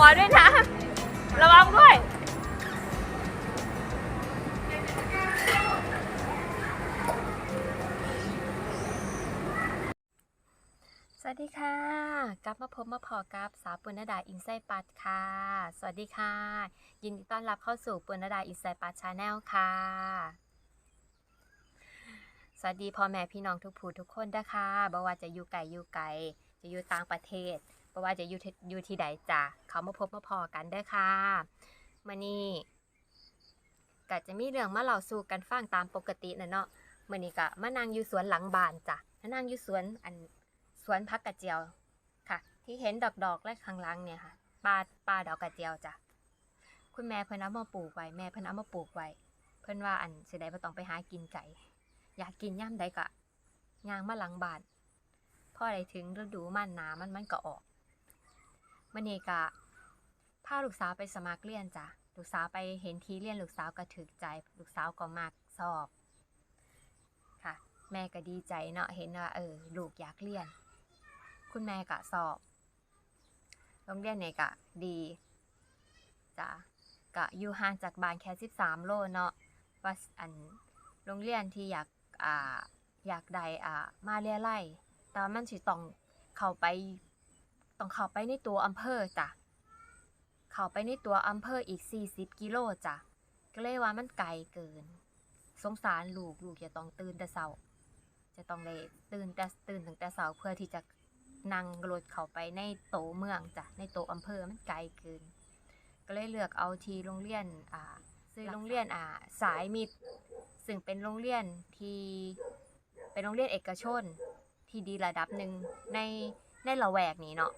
ัวด้วยนะ ระวังด้วย สวัสดีค่ะกลับมาพบมาพอกับสาวปุณณดาอินไซปัดค่ะ สวัสดีค่ะ ยินดีต้อนรับเข้าสู่ปุณณดาอินไซปัดชาแนลค่ะ สวัสดีพ่อแม่พี่น้องทุกผู้ทุกคนนะคะบ่ว่าจะอยู่ไกลอยู่ไกลจะอยู่ต่างประเทศ บ่ว่าจะอยู่อยู่ที่ใดจ้ะเขามาพบมาพอกันเด้อค่ะมื่อนี้ก็จะมีเรื่องมาเล่าสู่กันฟังตามปกตินะเนาะมื่อนี้ก็มานั่งอยู่สวนหลังบ้านจ้ะมานั่งอยู่สวนอันสวนพักกระเจียวค่ะ ที่เห็นดอกดอกและข้างหล่างเนี่ยค่ะปลาปลาดอกกระเจียวจ้ะคุณแม่เพิ่นเอามาปลูกไว้แม่เพิ่นเอามาปลูกไว้เพิ่นว่าอันเสิได้บ่ต้องไปหากินไก่อยากกินย่ำใดก็ย่างมาหลังบ้านพอได้ถึงฤดูมันหนามันมันก็ออก มื้อนี้ก็พาลูกสาวไปสมัครเรียนจ้ะลูกสาวไปเห็นทีเรียนลูกสาวก็ถึกใจ ลูกสาวก็มักสอบค่ะ แม่ก็ดีใจเนาะเห็นว่าเออลูกอยากเรียน คุณแม่ก็สอบโรงเรียนเนี่ยก็ดีจ้ะก็อยู่ห่างจากบ้านแค่ 13 โลเนาะว่าอันโรงเรียนที่อยากอ่าอยากได้อ่ามาเรียไล่แต่ว่ามันสิต้องเข้าไป ต้องเข้าไปในตัวอำเภอจ้ะ เข้าไปในตัวอำเภออีก 40 กิโลจ้ะ ก็เลยว่ามันไกลเกิน สงสารลูกลูกจะต้องตื่นแต่เช้า จะต้องได้ตื่นแต่ตื่นตั้งแต่เช้าเพื่อที่จะนั่งรถเข้าไปในโตเมืองจ้ะ ในโตอำเภอมันไกลเกิน ก็เลยเลือกเอาทีโรงเรียนอ่าซื้อโรงเรียนอ่าสายมิตร ซึ่งเป็นโรงเรียนที่เป็นโรงเรียนเอกชนที่ดีระดับหนึ่งในในละแวกนี้เนาะ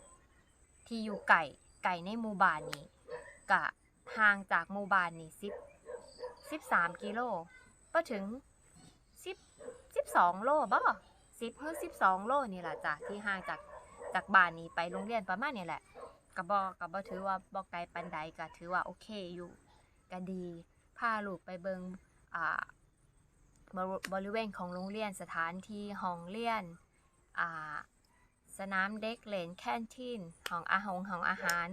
ที่อยู่ไก่ไก่ในหมู่บ้านนี้กะห่างจากหมู่บ้านนี้สิบสิบสามกิโลก็ถึงสิบสิบสองโลบ่สิบเพิ่สิบสองโลนี่แหละจ้ะที่ห่างจากจากบ้านนี้ไปโรงเรียนประมาณนี้แหละก็บ่ก็บ่ถือว่าบ่ไกลปานใดก็ถือว่าโอเคอยู่ก็ดีพาลูกไปเบิงอ่าบริเวณของโรงเรียนสถานที่ห้องเรียนอ่า สนามเด็กเล่นแคนทีนห้องอาหารห้องอาหาร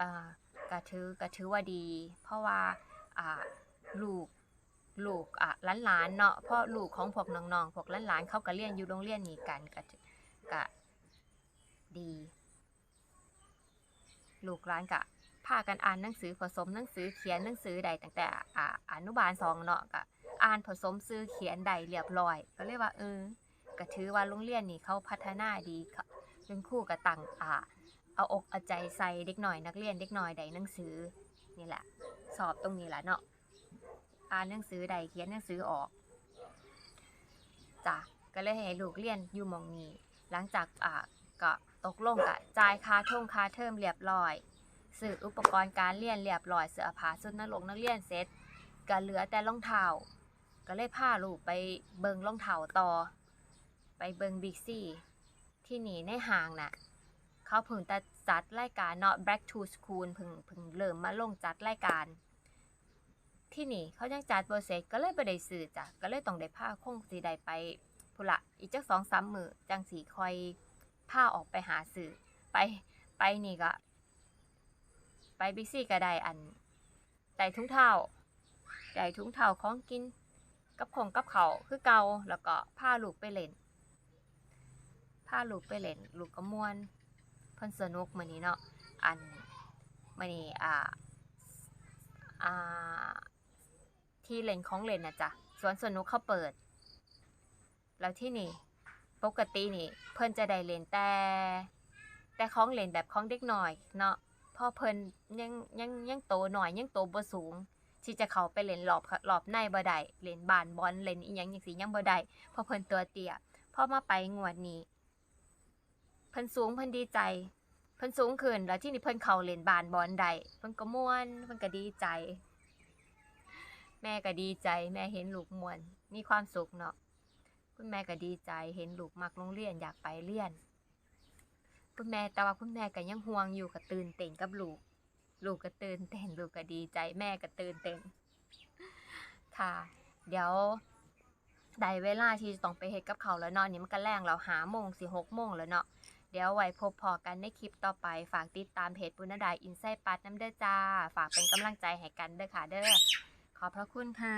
อ่าก็ถือก็ถือว่าดี เพราะว่าลูกลูกอะหลานๆเนาะเพราะลูกของพวกน้องๆพวกหลานๆเขาก็เรียนอยู่โรงเรียนนี้กันก็ถือก็ดี ลูกหลานก็พากันอ่านหนังสือผสมหนังสือเขียนหนังสือได้ตั้งแต่อ่าอนุบาลสองเนาะก็อ่านผสมซื้อเขียนได้เรียบร้อย ก็เลยกว่าเออ ก็ถือว่าโรงเรียนนี้เขาพัฒนาดีค่ะเป็นครู่ก็ตั้งอ่าเอาอกเอาใจใส่เด็กหน่อยนักเรียนเด็กหน่อยได้หนังสือนี่แหละ สอบตรงนี้แหละเนาะอ่านหนังสือใดเขียนหนังสือออกจ้ะก็เลยให้ลูกเรียนอยู่มองนี้ หลังจากอ่าก็ตกลงกับจ่ายค่าท่งค่าเทอมเรียบร้อยซื้ออุปกรณ์การเรียนเรียบร้อยเสื้อผ้าชุดนักลงนักเรียนเสร็จก็เหลือแต่รองเท้าก็เลยพาลูกไปเบิงรองเท้าต่อ ไปเบิงบิ๊กซี่ ที่นี่ในห้างน่ะ เขาเพิ่งแต่จัดรายการเนาะ Back to School เพิ่งเพิ่งเริ่มมาลงจัดรายการ ที่นี่เขายังจัดโปรเซสก็เลยไปได้ซื้อจ้ะก็เลยต้องได้ผ้าคงสีใดไปพุละอีกจักสองสามมือจังสีคอยผ้าออกไปหาซื้อไปไปนี่ก็ ไปบิ๊กซี่ก็ได้อันได้ถุงเท้าได้ถุงเท้าของกิน กับของกับเขาคือเกาแล้วก็ผ้าลูกไปเล่นาลูกไปเล่นลูกก็มวนเพิ่นสนุกมื้อนี้เนาะอันมื้อนี้อ่าอ่าที่เล่นของเล่นนะจ๊ะสวนสนุกเขาเปิด แล้วที่นี่ปกตินี่ เพิ่นจะได้เล่นแต่ แต่ของเล่นแบบของเด็กหน่อย เนาะเพ่อเพิ่นยังยังยังโตหน่อยยังโตบ่สูงที่จะเข้าไปเล่นรอบรอบในบ่ได้เล่นบานบอลเล่นอีหยังจังซี่ยังบ่ได้เพราะเพิ่นตัวเตี้ยพ่อมาไปงวดนี้ เพิ่นสูงเพิ่นดีใจ เพิ่นสูงขึ้นแล้วที่นี่เพิ่นเข้าเล่นบานบอลได้เพิ่นก็ม่วนเพิ่นก็ดีใจ แม่ก็ดีใจ แม่เห็นลูกม่วน มีความสุขเนาะคุณแม่ก็ดีใจ เห็นลูกมักโรงเรียนอยากไปเรียนคุณแม่แต่ว่าคุณแม่ก็ยังห่วงอยู่ก็ตื่นเต้นกับลูก ลูกก็ตื่นเต้นลูกก็ดีใจ แม่ก็ตื่นเต้นค่ะ เดี๋ยวได้เวลาที่ต้องไปเฮ็ดกับเขาแล้วเนาะนี่มันก็แรงแล้วหาโมงสิหกโมงแล้วเนาะ เดี๋ยวไว้พบพอกันในคลิปต่อไป ฝากติดตามเพจปุณดาอินไซปัดน้ำเด้อจ้า ฝากเป็นกำลังใจให้กันเด้อค่ะเด้อ ขอบพระคุณค่ะ